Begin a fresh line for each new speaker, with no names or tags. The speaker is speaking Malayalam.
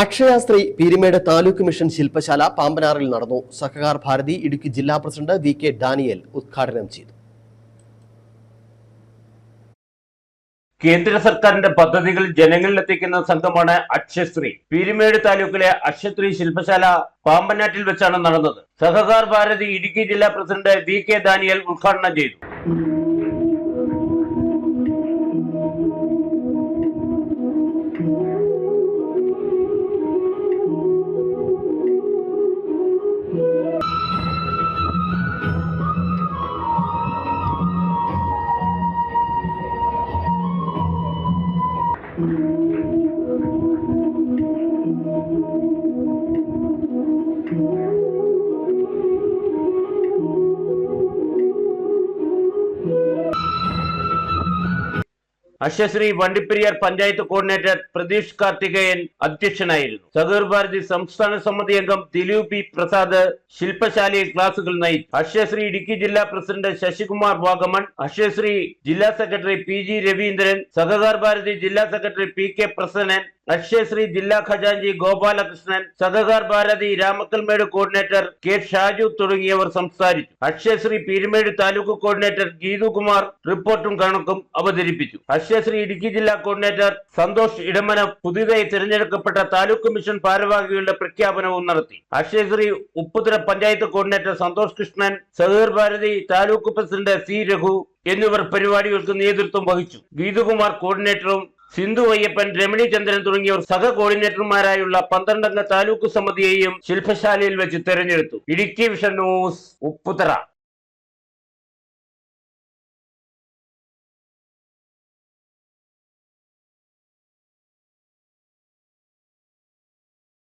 അക്ഷയാസ്ത്രീ പീരിമേട് താലൂക്ക് മിഷൻ ശില്പശാല പാമ്പനാറിൽ നടന്നു. സഹകാർ ഭാരതി ഇടുക്കി ജില്ലാ പ്രസിഡന്റ് വി കെ ഡാനിയൽ ഉദ്ഘാടനം ചെയ്തു.
കേന്ദ്ര സർക്കാരിന്റെ പദ്ധതികൾ ജനങ്ങളിൽ എത്തിക്കുന്ന സംഘമാണ് അക്ഷശ്രീ പീരുമേട് താലൂക്കിലെ അക്ഷശ്രീ ശില്പശാല പാമ്പനാട്ടിൽ വെച്ചാണ് നടന്നത്. സഹകാർ ഭാരതി ഇടുക്കി ജില്ലാ പ്രസിഡന്റ് വി കെ ദാനിയൽ ഉദ്ഘാടനം ചെയ്തു. Thank you. Akshashree Vandiperiyar panchayat coordinator Pratheesh Karthikeyan അധ്യക്ഷനായിരുന്നു. സഹകർ ഭാരതി സംസ്ഥാന സമിതി അംഗം ദിലീപ് പി പ്രസാദ് ശില്പശാലയിൽ ക്ലാസുകൾ നയിച്ചു. അശ്വശ്രീ ഇടുക്കി ജില്ലാ പ്രസിഡന്റ് ശശികുമാർ വാഗമൺ അശ്വശ്രീ ജില്ലാ secretary P G Raveendran Sahakar Bharati ജില്ലാ secretary P K Prasannan Akshayashree ജില്ലാ ഖജാഞ്ചി ഗോപാലകൃഷ്ണൻ സഹകാർ ഭാരതി രാമക്കൽമേട് കോർഡിനേറ്റർ കെ ഷാജു തുടങ്ങിയവർ സംസാരിച്ചു. അക്ഷയശ്രീ പീരുമേട് താലൂക്ക് കോർഡിനേറ്റർ ഗീതുകുമാർ റിപ്പോർട്ടും കണക്കും അവതരിപ്പിച്ചു. അക്ഷയശ്രീ ഇടുക്കി ജില്ലാ കോർഡിനേറ്റർ സന്തോഷ് ഇടമന പുതിയതായി തിരഞ്ഞെടുക്കപ്പെട്ട താലൂക്ക് മിഷൻ ഭാരവാഹികളുടെ പ്രഖ്യാപനവും നടത്തി. Akshayashree Upputhara panchayat coordinator Santhosh Krishnan Sahakar Bharati taluk president C Raghu എന്നിവർ പരിപാടികൾക്ക് നേതൃത്വം വഹിച്ചു. ഗീതുകുമാർ കോർഡിനേറ്ററും സിന്ധു അയ്യപ്പൻ രമണി ചന്ദ്രൻ തുടങ്ങിയവർ സഹ കോർഡിനേറ്റർമാരായുള്ള പന്ത്രണ്ടംഗ താലൂക്ക് സമിതിയെയും ശില്പശാലയിൽ വെച്ച് തെരഞ്ഞെടുത്തു. Idukki vision news Upputhara.